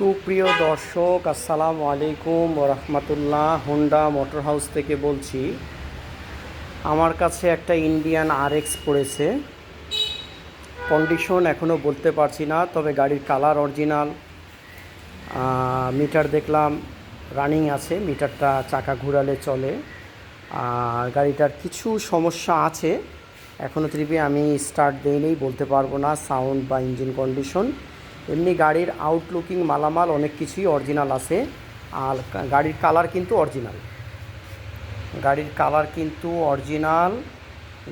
সুপ্রিয় দর্শক, আসসালামু আলাইকুম রহমতুল্লাহ হোন্ডা মোটর হাউস থেকে বলছি। আমার কাছে একটা ইন্ডিয়ান আর এক্স পড়েছে। কন্ডিশন এখনও বলতে পারছি না, তবে গাড়ির কালার অরিজিনাল। মিটার দেখলাম, রানিং আছে, মিটারটা চাকা ঘুরালে চলে। আর গাড়িটার কিছু সমস্যা আছে এখনও ত্রিপি আমি স্টার্ট দিইনি, বলতে পারব না, সাউন্ড বা ইঞ্জিন কন্ডিশন। এমনি গাড়ির আউটলুকিং মালামাল অনেক কিছুই অরিজিনাল আছে। আর গাড়ির কালার কিন্তু অরিজিনাল গাড়ির কালার কিন্তু অরিজিনাল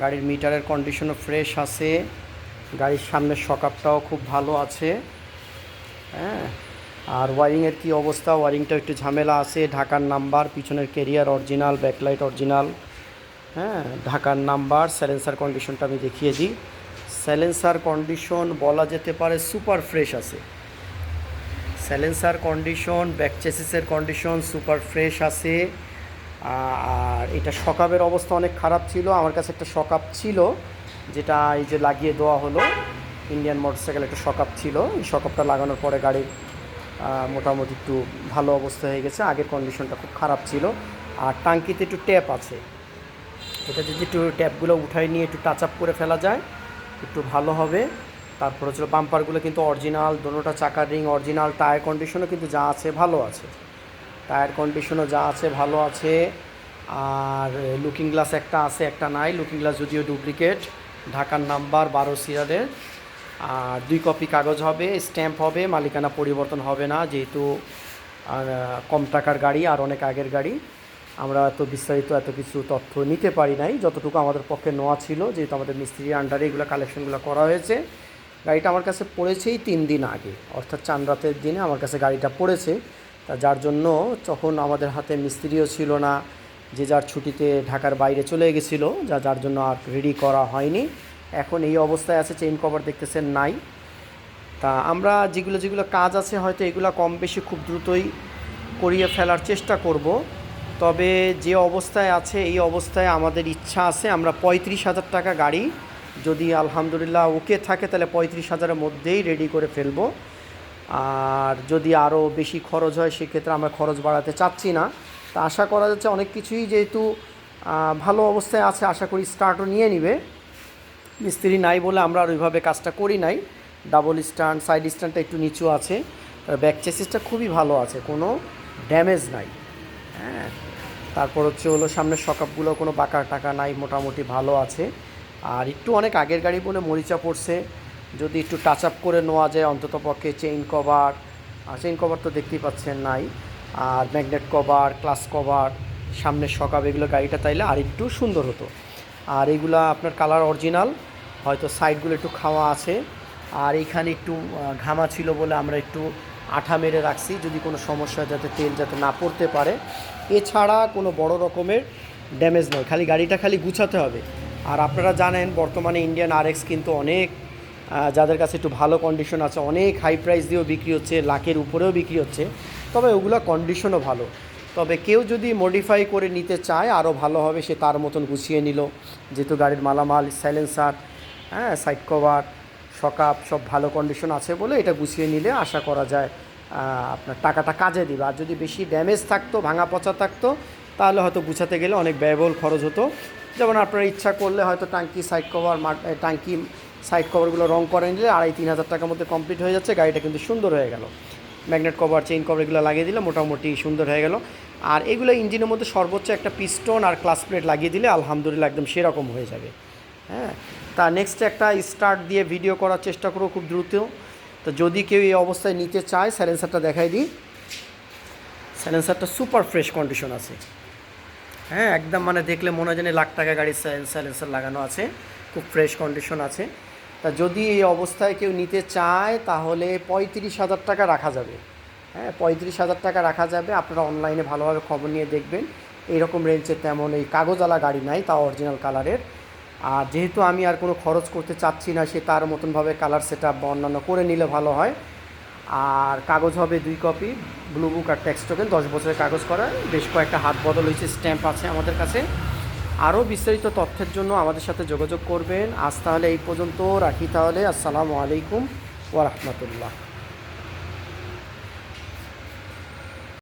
গাড়ির মিটারের কন্ডিশনও ফ্রেশ আছে, গাড়ির সামনের সকাপটাও খুব ভালো আছে হ্যাঁ। আর ওয়ারিংয়ের কী অবস্থা? ওয়ারিংটা একটু ঝামেলা আছে, ঢাকার নাম্বার পিছনের কেরিয়ার অরিজিনাল ব্যাকলাইট অরিজিনাল হ্যাঁ। ঢাকার নাম্বার স্যালেন্সার কন্ডিশনটা আমি দেখিয়ে দিই। স্যালেন্সার কন্ডিশন বলা যেতে পারে সুপার ফ্রেশ আছে। স্যালেন্সার কন্ডিশন, ব্যাক চেসিসের কন্ডিশন সুপার ফ্রেশ আছে। আর এটা সকাপের অবস্থা অনেক খারাপ ছিল, আমার কাছে একটা সকাপ ছিল, যেটা এই যে লাগিয়ে দেওয়া হলো, ইন্ডিয়ান মোটরসাইকেল একটা সকাপ ছিল। এই সকাপটা লাগানোর পরে গাড়ির মোটামুটি একটু ভালো অবস্থা হয়ে গেছে, আগের কন্ডিশনটা খুব খারাপ ছিল। আর টাঙ্কিতে একটু ট্যাপ আছে। এটা যদি একটু ট্যাপগুলো উঠাই নিয়ে একটু টাচ আপ করে ফেলা যায় একটু ভালো হবে। তারপর হচ্ছে বাম্পারগুলো কিন্তু অরিজিনাল দোনোটা চাকার রিং অরিজিনাল টায়ার কন্ডিশনও কিন্তু যা আছে ভালো আছে। টায়ার কন্ডিশনও যা আছে ভালো আছে। আর লুকিং গ্লাস একটা আছে, একটা নাই। লুকিং গ্লাস যদিও ডুপ্লিকেট ঢাকার নাম্বার বারো সিরারের আর দুই কপি কাগজ হবে স্ট্যাম্প হবে, মালিকানা পরিবর্তন হবে না, যেহেতু কম টাকার গাড়ি আর অনেক আগের গাড়ি। আমরা এত বিস্তারিত এত কিছু তথ্য নিতে পারি নাই। যতটুকু আমাদের পক্ষে নেওয়া ছিল, যেহেতু আমাদের মিস্ত্রির আন্ডারে এগুলো কালেকশনগুলো করা হয়েছে, গাড়িটা আমার কাছে পড়েছেই তিন দিন আগে। অর্থাৎ চান রাতের দিনে আমার কাছে গাড়িটা পড়েছে। তা যার জন্য তখন আমাদের হাতে মিস্ত্রিও ছিল না, যে যার ছুটিতে ঢাকার বাইরে চলে গেছিল, যা যার জন্য আর রেডি করা হয়নি। এখন এই অবস্থায় আছে চেইন কভার দেখতেছেন, নাই। তা আমরা যেগুলো যেগুলো কাজ আছে, হয়তো এগুলো কম বেশি খুব দ্রুতই করিয়ে ফেলার চেষ্টা করব। তবে যে অবস্থায় আছে, এই অবস্থায় আমাদের ইচ্ছা আছে, আমরা পঁয়ত্রিশ হাজার টাকা গাড়ি যদি আলহামদুলিল্লাহ ওকে থাকে, তাহলে পঁয়ত্রিশ হাজারের মধ্যেই রেডি করে ফেলব। আর যদি আরও বেশি খরচ হয়, সেক্ষেত্রে আমরা খরচ বাড়াতে চাচ্ছি না। তা আশা করা যাচ্ছে অনেক কিছুই যেহেতু ভালো অবস্থায় আছে, আশা করি স্টার্টও নিয়ে নিবে। মিস্ত্রি নাই বলে আমরা আর ওইভাবে কাজটা করি নাই। ডাবল স্ট্যান্ড সাইড স্ট্যান্ডটা একটু নিচু আছে। ব্যাক চেসিসটা খুবই ভালো আছে, কোনো ড্যামেজ নাই। হ্যাঁ। তারপর হচ্ছে হলো সামনের সকাপগুলো কোনো বাঁকা টাকা নাই, মোটামুটি ভালো আছে। আর একটু অনেক আগের গাড়ি বলে মরিচা পড়ছে। যদি একটু টাচ আপ করে নেওয়া যায়, অন্তত পক্ষে চেইন কভার চেইন কভার তো দেখতেই পাচ্ছেন নাই। আর ম্যাগনেট কভার ক্লাস কভার সামনের সকাপ, এগুলো গাড়িটা তাইলে আর একটু সুন্দর হতো। আর এগুলা আপনার কালার অরিজিনাল হয়তো সাইডগুলো একটু খাওয়া আছে। আর এইখানে একটু ঘামা ছিল বলে আমরা একটু আঠা মেরে রাখছি, যদি কোনো সমস্যা যাতে তেল যাতে না পড়তে পারে। এছাড়া কোনো বড় রকমের ড্যামেজ নয়। খালি গাড়িটা খালি গুছাতে হবে। আর আপনারা জানেন, বর্তমানে ইন্ডিয়ান আরএক্স কিন্তু অনেক যাদের কাছে একটু ভালো কন্ডিশন আছে, অনেক হাই প্রাইস দিয়েও বিক্রি হচ্ছে, লাখের উপরেও বিক্রি হচ্ছে। তবে ওগুলো কন্ডিশনও ভালো। তবে কেউ যদি মডিফাই করে নিতে চায় আরও ভালো হবে, সে তার মতন গুছিয়ে নিল। যেহেতু গাড়ির মালামাল সাইলেন্সার হ্যাঁ সাইড কভার সকাপ সব ভালো কন্ডিশন আছে বলে এটা গুছিয়ে নিলে আশা করা যায়। আপনার টাকাটা কাজে দিবে। আর যদি বেশি ড্যামেজ থাকতো, ভাঙা পচা থাকতো, তাহলে হয়তো গুছাতে গেলে অনেক ব্যয়বহুল খরচ হতো। যেমন আপনারা ইচ্ছা করলে হয়তো টাঙ্কি সাইড কভার টাঙ্কি সাইড কভারগুলো রং করে নিলে আড়াই তিন হাজার টাকার মধ্যে কমপ্লিট হয়ে যাচ্ছে, গাড়িটা কিন্তু সুন্দর হয়ে গেল। ম্যাগনেট কভার চেইন কভার এগুলো লাগিয়ে দিলে মোটামুটি সুন্দর হয়ে গেল। আর এগুলো ইঞ্জিনের মধ্যে সর্বোচ্চ একটা পিস্টন আর ক্লাস প্লেট লাগিয়ে দিলে আলহামদুলিল্লাহ একদম সেরকম হয়ে যাবে। হ্যাঁ তা নেক্সট একটা স্টার্ট দিয়ে ভিডিও করার চেষ্টা করব খুব দ্রুত। তো যদি কেউ এই অবস্থায় নিতে চায় স্যালেন্সারটা দেখাই দিই। স্যালেন্সারটা সুপার ফ্রেশ কন্ডিশন আছে। হ্যাঁ একদম মানে দেখলে মনে হয় যেন লাখ টাকা গাড়ির স্যালেন্সার লাগানো আছে। খুব ফ্রেশ কন্ডিশন আছে। তা যদি এই অবস্থায় কেউ নিতে চায়, তাহলে পঁয়ত্রিশ হাজার টাকা রাখা যাবে। হ্যাঁ পঁয়ত্রিশ হাজার টাকা রাখা যাবে। আপনারা অনলাইনে ভালোভাবে খবর নিয়ে দেখবেন। এইরকম রেঞ্জের তেমন এই কাগজওয়ালা গাড়ি নাই তা অরিজিনাল কালারের আর যেহেতু আমি আর কোনো খরচ করতে চাচ্ছি না, সে তার মতনভাবে কালার সেট আপ বা অন্যান্য করে নিলে ভালো হয়। আর কাগজ হবে দুই কপি ব্লু বুক আর ট্যাক্স টোকেন দশ বছরের কাগজ করা। বেশ কয়েকটা হাত বদল হয়েছে স্ট্যাম্প আছে আমাদের কাছে। আরও বিস্তারিত তথ্যের জন্য আমাদের সাথে যোগাযোগ করবেন। আজ তাহলে এই পর্যন্ত রাখি তাহলে। আসসালামু আলাইকুম ওয়া রাহমাতুল্লাহ।